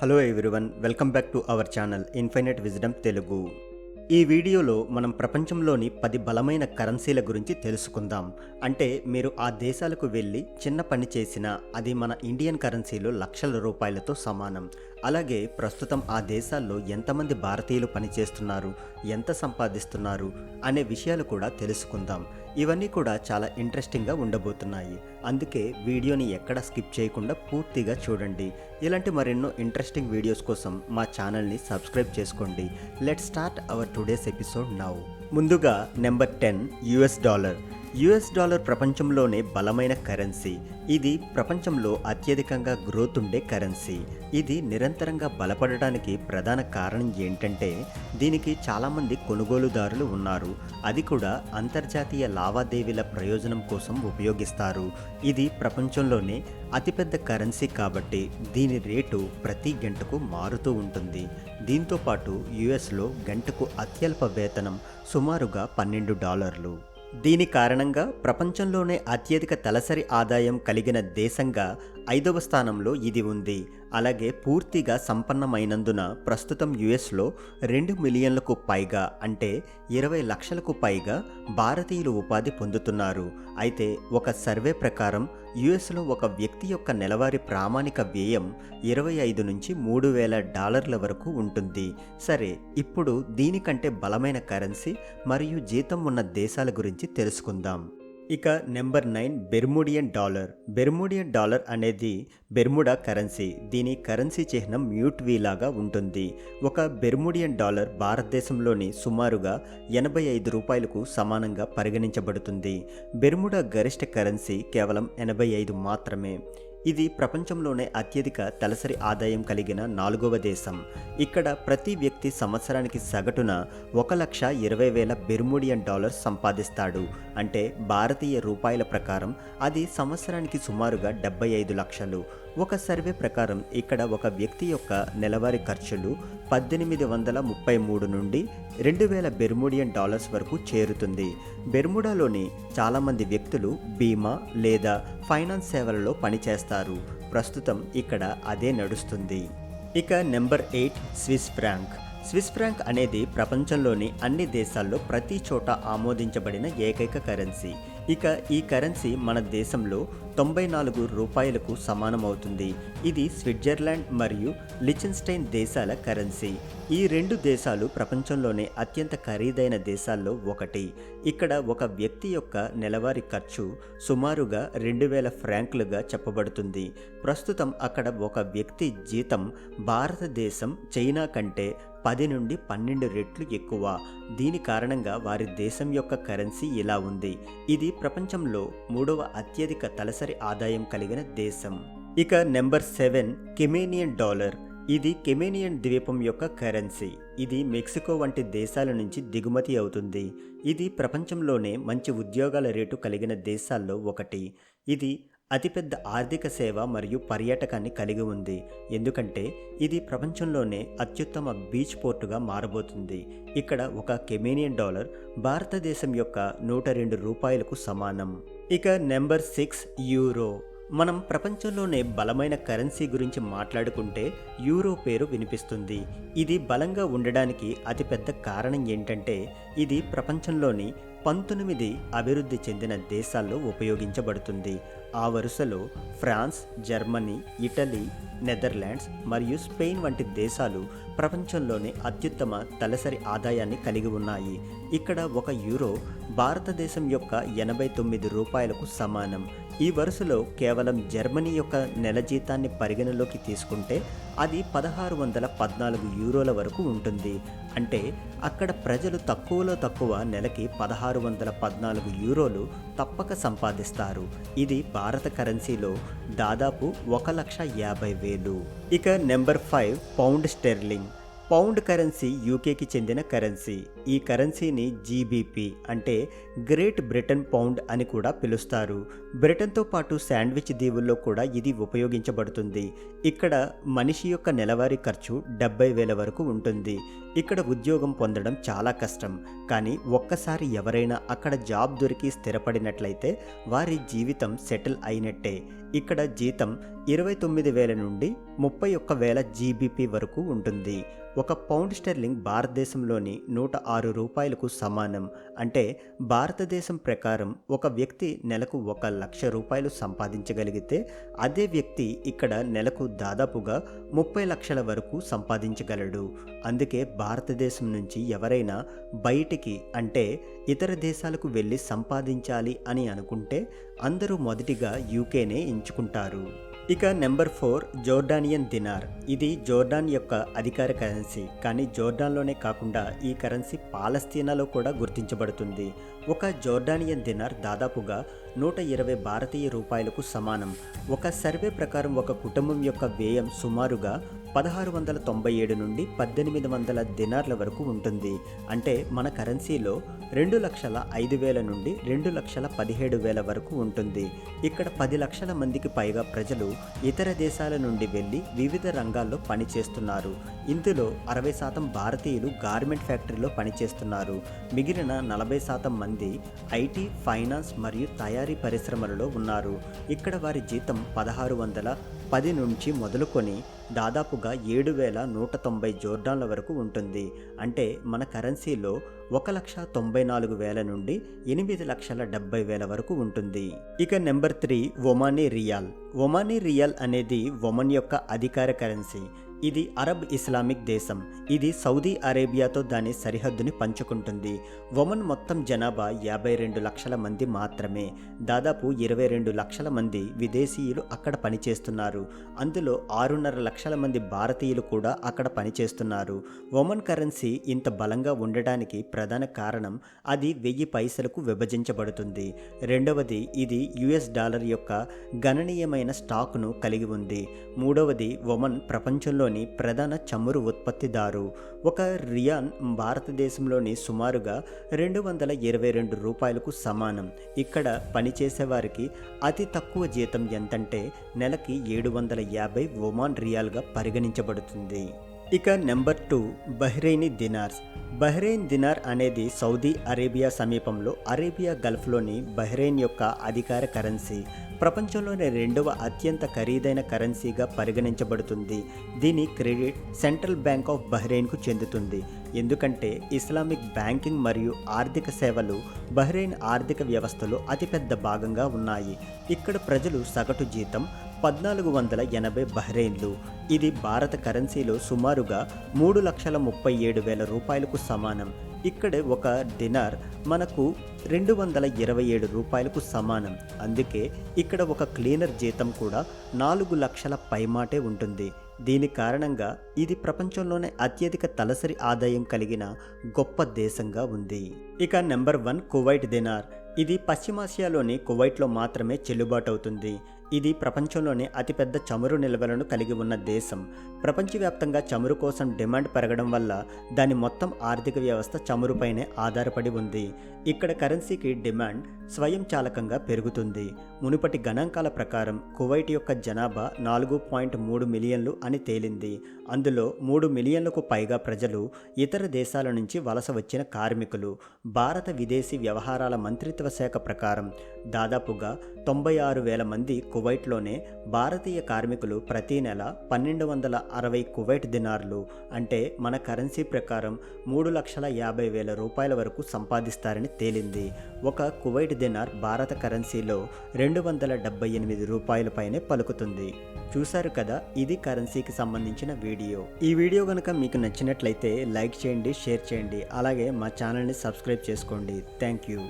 Hello everyone welcome back to our channel infinite wisdom Telugu ఈ వీడియోలో మనం ప్రపంచంలోని పది బలమైన కరెన్సీల గురించి తెలుసుకుందాం. అంటే మీరు ఆ దేశాలకు వెళ్ళి చిన్న పని చేసినా అది మన ఇండియన్ కరెన్సీలో లక్షల రూపాయలతో సమానం. అలాగే ప్రస్తుతం ఆ దేశాల్లో ఎంతమంది భారతీయులు పనిచేస్తున్నారు ఎంత సంపాదిస్తున్నారు అనే విషయాలు కూడా తెలుసుకుందాం. ఇవన్నీ కూడా చాలా ఇంట్రెస్టింగ్గా ఉండబోతున్నాయి. అందుకే వీడియోని ఎక్కడ స్కిప్ చేయకుండా పూర్తిగా చూడండి. ఇలాంటి మరెన్నో ఇంట్రెస్టింగ్ వీడియోస్ కోసం మా ఛానల్ని సబ్స్క్రైబ్ చేసుకోండి. Let start our today's episode now. ముందుగా number ten US dollar. US dollar ప్రపంచంలోనే బలమైన కరెన్సీ. ఇది ప్రపంచంలో అత్యధికంగా గ్రోత్ ఉండే కరెన్సీ. ఇది నిరంతరంగా బలపడడానికి ప్రధాన కారణం ఏంటంటే దీనికి చాలామంది కొనుగోలుదారులు ఉన్నారు. అది కూడా అంతర్జాతీయ లావాదేవీల ప్రయోజనం కోసం ఉపయోగిస్తారు. ఇది ప్రపంచంలోనే అతిపెద్ద కరెన్సీ కాబట్టి దీని రేటు ప్రతి గంటకు మారుతూ ఉంటుంది. దీంతో పాటు యుఎస్లో గంటకు అత్యల్ప వేతనం సుమారుగా పన్నెండు డాలర్లు. దీని కారణంగా ప్రపంచంలోనే అత్యధిక తలసరి ఆదాయం కలిగిన దేశంగా ఐదవ స్థానంలో ఇది ఉంది. అలాగే పూర్తిగా సంపన్నమైనందున ప్రస్తుతం యుఎస్లో రెండు మిలియన్లకు పైగా అంటే ఇరవై లక్షలకు పైగా భారతీయులు ఉపాధి పొందుతున్నారు. అయితే ఒక సర్వే ప్రకారం యుఎస్లో ఒక వ్యక్తి యొక్క నెలవారీ ప్రామాణిక వ్యయం ఇరవై ఐదు నుంచి మూడు వేల డాలర్ల వరకు ఉంటుంది. సరే ఇప్పుడు దీనికంటే బలమైన కరెన్సీ మరియు జీతం ఉన్న దేశాల గురించి తెలుసుకుందాం. ఇక number nine Bermudian dollar. Bermudian dollar అనేది బెర్ముడా కరెన్సీ. దీని కరెన్సీ చిహ్నం మ్యూట్ వీలాగా ఉంటుంది. ఒక బెర్ముడియన్ డాలర్ భారతదేశంలోని సుమారుగా ఎనభై ఐదు రూపాయలకు సమానంగా పరిగణించబడుతుంది. బెర్ముడా గరిష్ట కరెన్సీ కేవలం ఎనభై ఐదు మాత్రమే. ఇది ప్రపంచంలోనే అత్యధిక తలసరి ఆదాయం కలిగిన నాలుగవ దేశం. ఇక్కడ ప్రతి వ్యక్తి సంవత్సరానికి సగటున ఒక లక్ష ఇరవై వేల బెర్ముడియన్ డాలర్స్ సంపాదిస్తాడు. అంటే భారతీయ రూపాయల ప్రకారం అది సంవత్సరానికి సుమారుగా డెబ్బై ఐదు లక్షలు. ఒక సర్వే ప్రకారం ఇక్కడ ఒక వ్యక్తి యొక్క నెలవారీ ఖర్చులు పద్దెనిమిది వందల ముప్పై మూడు నుండి రెండు వేల బెర్ముడియన్ డాలర్స్ వరకు చేరుతుంది. బెర్ముడాలోని చాలామంది వ్యక్తులు బీమా లేదా ఫైనాన్స్ సేవలలో పనిచేస్తారు. ప్రస్తుతం ఇక్కడ అదే నడుస్తుంది. ఇక number eight Swiss franc. Swiss franc అనేది ప్రపంచంలోని అన్ని దేశాల్లో ప్రతి చోట ఆమోదించబడిన ఏకైక కరెన్సీ. ఇక ఈ కరెన్సీ మన దేశంలో తొంభై నాలుగు రూపాయలకు సమానమవుతుంది. ఇది స్విట్జర్లాండ్ మరియు లిచెన్స్టైన్ దేశాల కరెన్సీ. ఈ రెండు దేశాలు ప్రపంచంలోనే అత్యంత ఖరీదైన దేశాల్లో ఒకటి. ఇక్కడ ఒక వ్యక్తి యొక్క నెలవారీ ఖర్చు సుమారుగా రెండు వేల ఫ్రాంక్లుగా చెప్పబడుతుంది. ప్రస్తుతం అక్కడ ఒక వ్యక్తి జీతం భారతదేశం చైనా కంటే పది నుండి పన్నెండు రెట్లు ఎక్కువ. దీని కారణంగా వారి దేశం యొక్క కరెన్సీ ఇలా ఉంది. ఇది ప్రపంచంలో మూడవ అత్యధిక తలసరి ఆదాయం కలిగిన దేశం. ఇక నెంబర్ సెవెన్ కెమేనియన్ డాలర్. ఇది కెమేనియన్ ద్వీపం యొక్క కరెన్సీ. ఇది మెక్సికో వంటి దేశాల నుంచి దిగుమతి అవుతుంది. ఇది ప్రపంచంలోనే మంచి ఉద్యోగాల రేటు కలిగిన దేశాల్లో ఒకటి. ఇది అతిపెద్ద ఆర్థిక సేవ మరియు పర్యాటకాన్ని కలిగి ఉంది. ఎందుకంటే ఇది ప్రపంచంలోనే అత్యుత్తమ బీచ్ పోర్టుగా మారబోతుంది. ఇక్కడ ఒక కెమేనియన్ డాలర్ భారతదేశం యొక్క నూట రెండు రూపాయలకు సమానం. ఇక నెంబర్ సిక్స్ యూరో. మనం ప్రపంచంలోనే బలమైన కరెన్సీ గురించి మాట్లాడుకుంటే యూరో పేరు వినిపిస్తుంది. ఇది బలంగా ఉండడానికి అతిపెద్ద కారణం ఏంటంటే ఇది ప్రపంచంలోని పంతొమ్మిది అభివృద్ధి చెందిన దేశాల్లో ఉపయోగించబడుతుంది. ఆ వరుసలో ఫ్రాన్స్ జర్మనీ ఇటలీ నెదర్లాండ్స్ మరియు స్పెయిన్ వంటి దేశాలు ప్రపంచంలోనే అత్యుత్తమ తలసరి ఆదాయాన్ని కలిగి ఉన్నాయి. ఇక్కడ ఒక యూరో భారతదేశం యొక్క ఎనభై తొమ్మిది రూపాయలకు సమానం. ఈ వరుసలో కేవలం జర్మనీ యొక్క నెల జీతాన్ని పరిగణలోకి తీసుకుంటే అది పదహారు వందల పద్నాలుగు యూరోల వరకు ఉంటుంది. అంటే అక్కడ ప్రజలు తక్కువలో తక్కువ నెలకి పదహారు వందల పద్నాలుగు యూరోలు తప్పక సంపాదిస్తారు. ఇది భారత కరెన్సీలో దాదాపు ఒక లక్ష యాభై వేలు. ఇక number five pound sterling. Pound currency యూకేకి చెందిన కరెన్సీ. ఈ కరెన్సీని జీబీపీ అంటే గ్రేట్ బ్రిటన్ పౌండ్ అని కూడా పిలుస్తారు. బ్రిటన్తో పాటు శాండ్విచ్ దీవుల్లో కూడా ఇది ఉపయోగించబడుతుంది. ఇక్కడ మనిషి యొక్క నెలవారీ ఖర్చు డెబ్బై వేల వరకు ఉంటుంది. ఇక్కడ ఉద్యోగం పొందడం చాలా కష్టం. కానీ ఒక్కసారి ఎవరైనా అక్కడ జాబ్ దొరికి స్థిరపడినట్లయితే వారి జీవితం సెటిల్ అయినట్టే. ఇక్కడ జీతం ఇరవై తొమ్మిది వేల నుండి ముప్పై ఒక్క వేల జీబీపీ వరకు ఉంటుంది. ఒక పౌండ్ స్టెర్లింగ్ భారతదేశంలోని నూట ఆరు రూపాయలకు సమానం. అంటే భారతదేశం ప్రకారం ఒక వ్యక్తి నెలకు ఒక లక్ష రూపాయలు సంపాదించగలిగితే అదే వ్యక్తి ఇక్కడ నెలకు దాదాపుగా ముప్పై లక్షల వరకు సంపాదించగలడు. అందుకే భారతదేశం నుంచి ఎవరైనా బయటికి అంటే ఇతర దేశాలకు వెళ్ళి సంపాదించాలి అని అనుకుంటే అందరూ మొదటిగా యూకేనే ఎంచుకుంటారు. ఇక నెంబర్ ఫోర్ జోర్డానియన్ దినార్ ఇది జోర్డాన్ యొక్క అధికార కరెన్సీ. కానీ జోర్డాన్లోనే కాకుండా ఈ కరెన్సీ పాలస్తీనాలో కూడా గుర్తించబడుతుంది. ఒక జోర్డానియన్ దినార్ దాదాపుగా నూట ఇరవై భారతీయ రూపాయలకు సమానం. ఒక సర్వే ప్రకారం ఒక కుటుంబం యొక్క వ్యయం సుమారుగా పదహారు వందల తొంభై ఏడు నుండి పద్దెనిమిది వందల దినార్ల వరకు ఉంటుంది. అంటే మన కరెన్సీలో రెండు లక్షల ఐదు వేల నుండి రెండు లక్షల పదిహేడు వేల వరకు ఉంటుంది. ఇక్కడ పది లక్షల మందికి పైగా ప్రజలు ఇతర దేశాల నుండి వెళ్ళి వివిధ రంగాల్లో పనిచేస్తున్నారు. ఇందులో అరవై శాతం భారతీయులు గార్మెంట్ ఫ్యాక్టరీలో పనిచేస్తున్నారు. మిగిలిన నలభై శాతం మంది ఐటీ ఫైనాన్స్ మరియు తయారీ పరిశ్రమలలో ఉన్నారు. ఇక్కడ వారి జీతం పదహారు వందల పది నుంచి మొదలుకొని దాదాపుగా ఏడు వేల నూట తొంభై జోర్డాన్ల వరకు ఉంటుంది. అంటే మన కరెన్సీలో ఒక లక్ష తొంభై నాలుగు వేల నుండి ఎనిమిది లక్షల డెబ్బై వేల వరకు ఉంటుంది. ఇక number three Omani rial. Omani rial అనేది ఒమన్ యొక్క అధికార కరెన్సీ. ఇది అరబ్ ఇస్లామిక్ దేశం. ఇది సౌదీ అరేబియాతో దాని సరిహద్దుని పంచుకుంటుంది. ఒమన్ మొత్తం జనాభా యాభై రెండు లక్షల మంది మాత్రమే. దాదాపు ఇరవై రెండు లక్షల మంది విదేశీయులు అక్కడ పనిచేస్తున్నారు. అందులో ఆరున్నర లక్షల మంది భారతీయులు కూడా అక్కడ పనిచేస్తున్నారు. ఒమన్ కరెన్సీ ఇంత బలంగా ఉండడానికి ప్రధాన కారణం అది వెయ్యి పైసలకు విభజించబడుతుంది. రెండవది ఇది యుఎస్ డాలర్ యొక్క గణనీయమైన స్టాక్ను కలిగి ఉంది. మూడవది ఒమన్ దేశంలోని ప్రధాన చమురు ఉత్పత్తిదారు ఒక రియాన్ భారతదేశంలోని సుమారుగా రెండు వందల ఇరవై రెండు రూపాయలకు సమానం. ఇక్కడ పనిచేసేవారికి అతి తక్కువ జీతం ఎంతంటే నెలకి ఏడు వందల యాభై ఒమాన్ రియాల్గా పరిగణించబడుతుంది. ఇక number two Bahraini dinars Bahrain dinar అనేది సౌదీ అరేబియా సమీపంలో అరేబియా గల్ఫ్లోని బహ్రెయిన్ యొక్క అధికార కరెన్సీ. ప్రపంచంలోని రెండవ అత్యంత ఖరీదైన కరెన్సీగా పరిగణించబడుతుంది. దీని క్రెడిట్ సెంట్రల్ బ్యాంక్ ఆఫ్ బహ్రెయిన్కు చెందుతుంది. ఎందుకంటే ఇస్లామిక్ బ్యాంకింగ్ మరియు ఆర్థిక సేవలు బహ్రెయిన్ ఆర్థిక వ్యవస్థలో అతిపెద్ద భాగంగా ఉన్నాయి. ఇక్కడ ప్రజలు సగటు జీతం పద్నాలుగు వందల ఎనభై బహ్రెయిన్లు. ఇది భారత కరెన్సీలో సుమారుగా మూడు లక్షల ముప్పై ఏడు వేల రూపాయలకు సమానం. ఇక్కడ ఒక డినార్ మనకు రెండు వందల ఇరవై ఏడు రూపాయలకు సమానం. అందుకే ఇక్కడ ఒక క్లీనర్ జీతం కూడా నాలుగు లక్షల పైమాటే ఉంటుంది. దీని కారణంగా ఇది ప్రపంచంలోనే అత్యధిక తలసరి ఆదాయం కలిగిన గొప్ప దేశంగా ఉంది. ఇక నెంబర్ వన్ కువైట్ దినార్ ఇది పశ్చిమాసియాలోని కువైట్లో మాత్రమే చెల్లుబాటు అవుతుంది ఇది ప్రపంచంలోనే అతిపెద్ద చమురు నిల్వలను కలిగి ఉన్న దేశం. ప్రపంచవ్యాప్తంగా చమురు కోసం డిమాండ్ పెరగడం వల్ల దాని మొత్తం ఆర్థిక వ్యవస్థ చమురుపైనే ఆధారపడి ఉంది. ఇక్కడ కరెన్సీకి డిమాండ్ స్వయంచాలకంగా పెరుగుతుంది. మునుపటి గణాంకాల ప్రకారం కువైట్ యొక్క జనాభా నాలుగు పాయింట్ మూడు మిలియన్లు అని తేలింది. అందులో మూడు మిలియన్లకు పైగా ప్రజలు ఇతర దేశాల నుంచి వలస వచ్చిన కార్మికులు. భారత విదేశీ వ్యవహారాల మంత్రిత్వ శాఖ ప్రకారం దాదాపుగా తొంభై ఆరు వేల మంది కువైట్లోనే భారతీయ కార్మికులు ప్రతి నెల పన్నెండు వందల అరవై కువైట్ దినార్లు అంటే మన కరెన్సీ ప్రకారం మూడు లక్షల యాభై వేల రూపాయల వరకు సంపాదిస్తారని తేలింది. ఒక కువైట్ దినార్ భారత కరెన్సీలో రెండు వందల డెబ్బై ఎనిమిది రూపాయల పైనే పలుకుతుంది. చూశారు కదా ఇది కరెన్సీకి సంబంధించిన వీడియో. ఈ వీడియో కనుక మీకు నచ్చినట్లయితే లైక్ చేయండి షేర్ చేయండి. అలాగే మా ఛానల్ని సబ్స్క్రైబ్ చేసుకోండి. Thank you.